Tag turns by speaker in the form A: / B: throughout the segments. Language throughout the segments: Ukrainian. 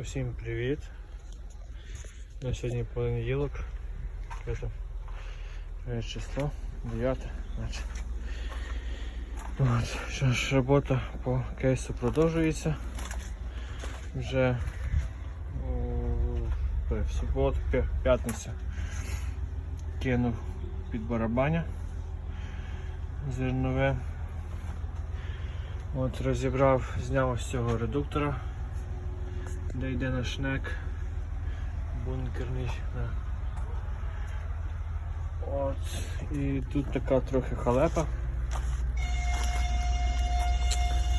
A: Усім привіт. На сьогодні понеділок. Яке там? Е, Число 9. Значить. От, що ж, робота по кейсу продовжується. Вже у, в суботу, п'я- п'ятниця кинув під барабаня зернове. От розібрав, зняв з цього редуктора де йде наш шнек бункерний. Да. От. І тут така трохи халепа.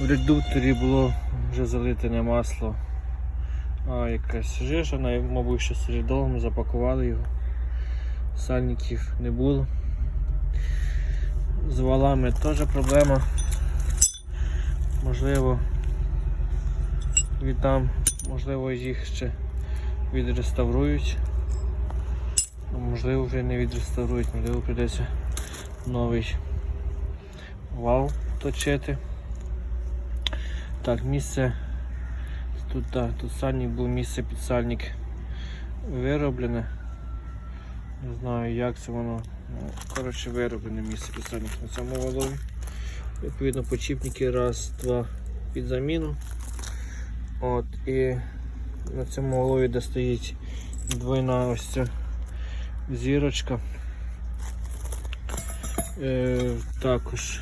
A: В редукторі було вже залите не масло, а якась жижа, на- мабуть, що середовим запакували його. Сальників не було. З валами теж проблема. Можливо, віддам Можливо, їх ще відреставрують. А можливо вже не відреставрують, можливо прийдеться новий вал точити. Так, місце тут, так, тут сальник був місце під сальник вироблене. Не знаю як це воно. Ну, коротше вироблене місце під сальник на цьому валові. Відповідно почіпники раз, два під заміну. От, і на цьому олові де стоїть двойна ось ця зірочка. Е, також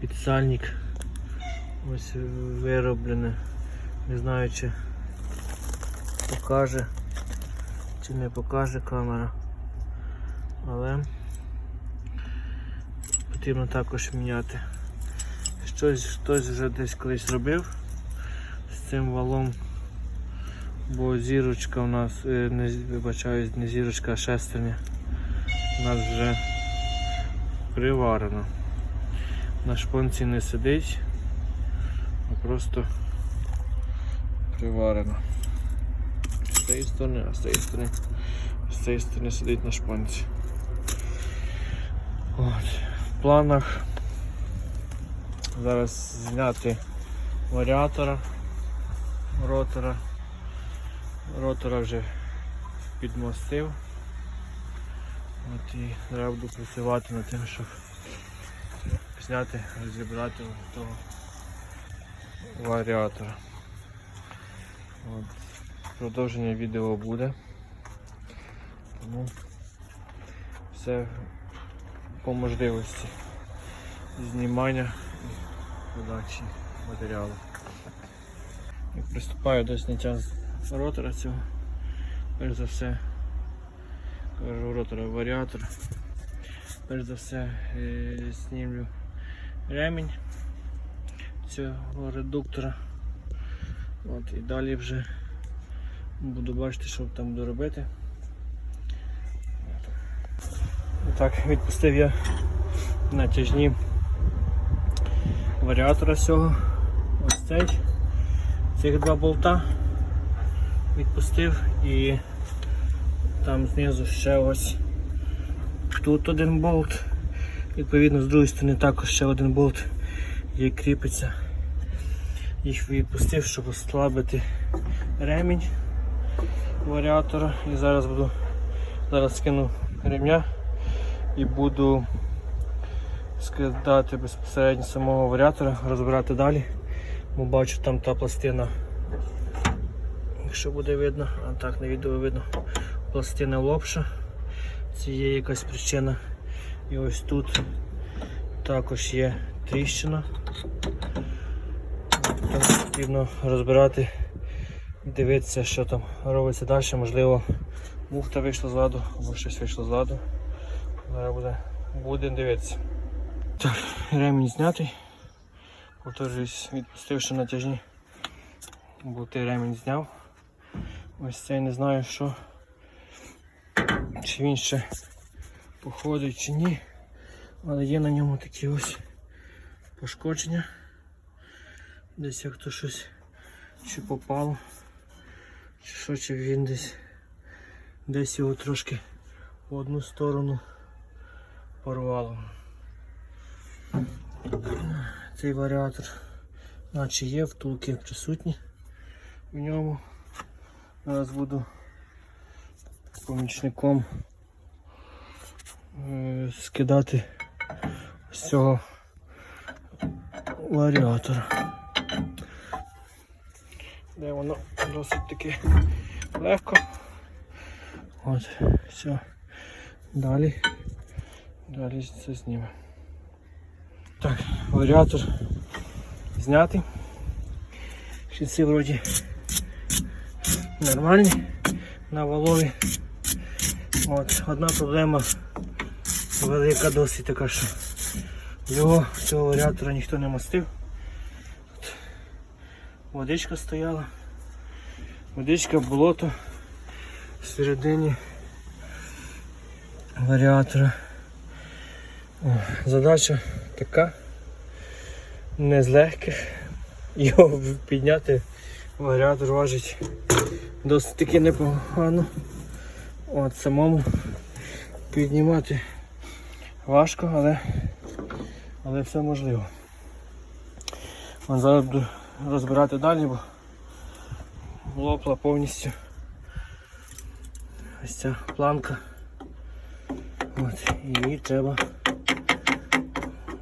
A: підсальник ось вироблене. Не знаю чи покаже чи не покаже камера. Але потрібно також міняти. Щось хтось вже десь колись робив цим валом, бо зірочка у нас, е, не, вибачаюсь, не зірочка, а шестерня у нас вже приварена. На шпонці не сидить, а просто приварена. З цієї сторони, а з цієї сторони, з цієї сторони сидить на шпонці. От. В планах зараз зняти варіатора ротора. Ротора вже підмостив. От і треба буду працювати над тим, щоб зняти, розібрати того варіатора. От. Продовження відео буде. Тому все по можливості знімання і подачі матеріалу. І приступаю до зняття ротора цього. Перш за все, кажу ротора варіатор. Перш за все е, знімлю ремінь цього редуктора. От, і далі вже буду бачити, що там буду робити. Так, відпустив я натяжні варіатора цього. Ось цей цих два болта відпустив і там знизу ще ось тут один болт. Відповідно з другої сторони також ще один болт є кріпиться. Їх відпустив, щоб ослабити ремінь варіатора. І зараз буду зараз скину ремня і буду скидати безпосередньо самого варіатора, розбирати далі. Бо бачу там та пластина, якщо буде видно, а так на відео видно, пластина лопша. Це є якась причина. І ось тут також є тріщина. Там потрібно розбирати, дивитися, що там робиться далі. Можливо, муфта вийшла з ладу, або щось вийшло з ладу. Зараз буде, будемо дивитися. Так, ремінь знятий. Повторюсь, відпустивши натяжні болти ремінь зняв. Ось цей не знаю що. Чи він ще походить чи ні. Але є на ньому такі ось пошкодження. Десь як то щось чи попало. Чи що, чи він десь десь його трошки в одну сторону порвало. Цей варіатор, наче є, втулки присутні в ньому. Зараз буду помічником е, скидати з цього варіатора. Де воно досить таки легко. От, все. Далі. Далі це знімемо. Так, варіатор знятий. Щиці вроді нормальні на валові. От, одна проблема велика досить така, що його цього варіатора ніхто не мастив. От, водичка стояла. Водичка, болото всередині варіатора. О, задача така, не з легких. Його підняти варіатор важить досить таки непогано. От самому піднімати важко, але, але все можливо. От зараз буду розбирати далі, бо лопла повністю ось ця планка. От, її треба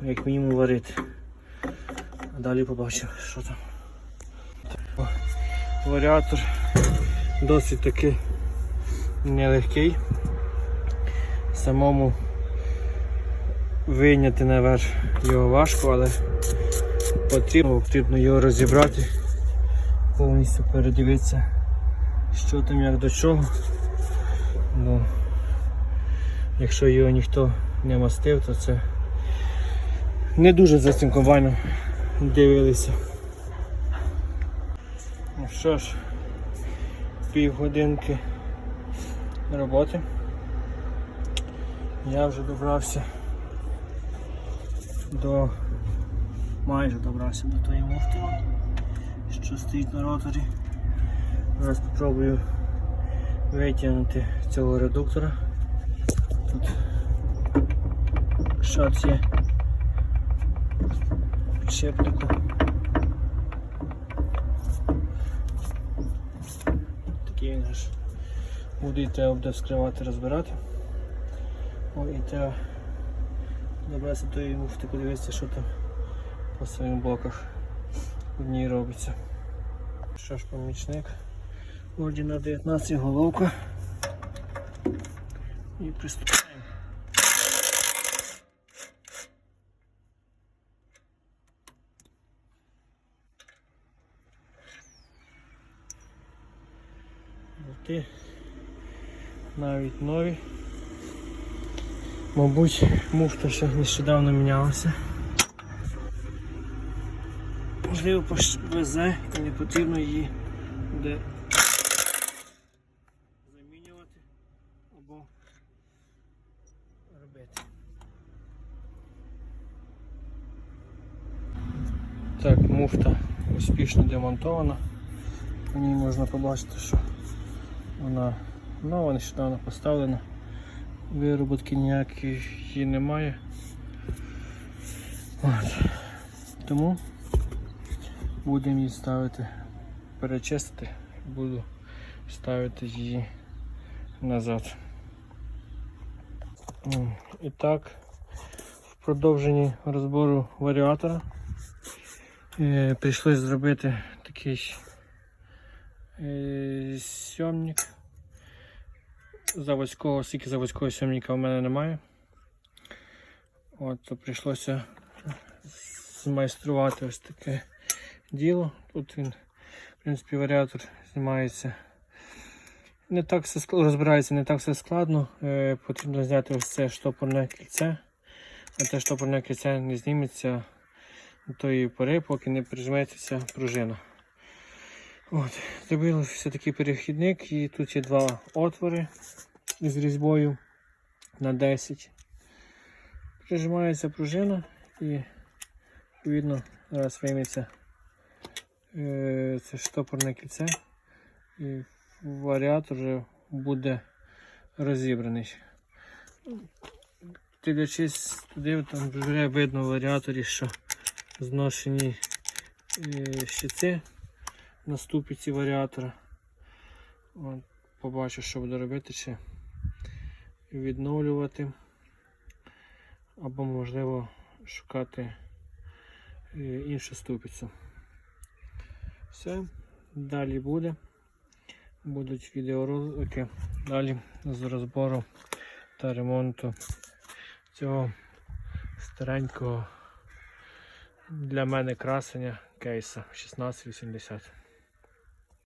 A: як мінімум варити. Далі побачимо, що там. Варіатор досить таки нелегкий. Самому вийняти наверх його важко, але потрібно, потрібно його розібрати, повністю передивитися, що там як до чого. Ну, якщо його ніхто не мастив, то це не дуже за цим комбайном дивилися. Ну що ж, півгодинки роботи. Я вже добрався до майже добрався до тої муфти, що стоїть на роторі. Зараз спробую витягнути цього редуктора. Тут шац є підшипнику. Такий він ж буде треба буде вскривати, розбирати. О, і треба добратися до тої муфти, подивитися, що там по своїм блоках в ній робиться. Що ж, помічник. Ордіна 19 головка. І приступаємо. Болти навіть нові. Мабуть, муфта ще нещодавно мінялася. Можливо, повезе і не потрібно її буде замінювати або робити. Так, муфта успішно демонтована. По ній можна побачити, що вона нова, нещодавно поставлена. Вироботки ніякої немає. От. Тому будемо її ставити, перечистити, буду ставити її назад. І так, в продовженні розбору варіатора е, прийшлось зробити такий е, сьомник. Заводського, скільки заводського сьомника в мене немає. От, то прийшлося змайструвати ось таке діло. Тут він, в принципі, варіатор знімається. Не так все розбирається, не так все складно. Е, потрібно зняти ось це штопорне кільце. А те штопорне кільце не зніметься до тої пори, поки не прижметься пружина. От, Зробили все такий перехідник і тут є два отвори з різьбою на 10. Прижимається пружина і відповідно зараз вийметься е, це штопорне кільце і варіатор вже буде розібраний. Дивлячись туди, там вже видно в варіаторі, що зношені е, щити на ступиці варіатора. От, побачу, що буду робити, чи відновлювати, або можливо шукати е, іншу ступицю. Все, далі буде. Будуть відеоролики далі з розбору та ремонту цього старенького для мене красення кейса 1680.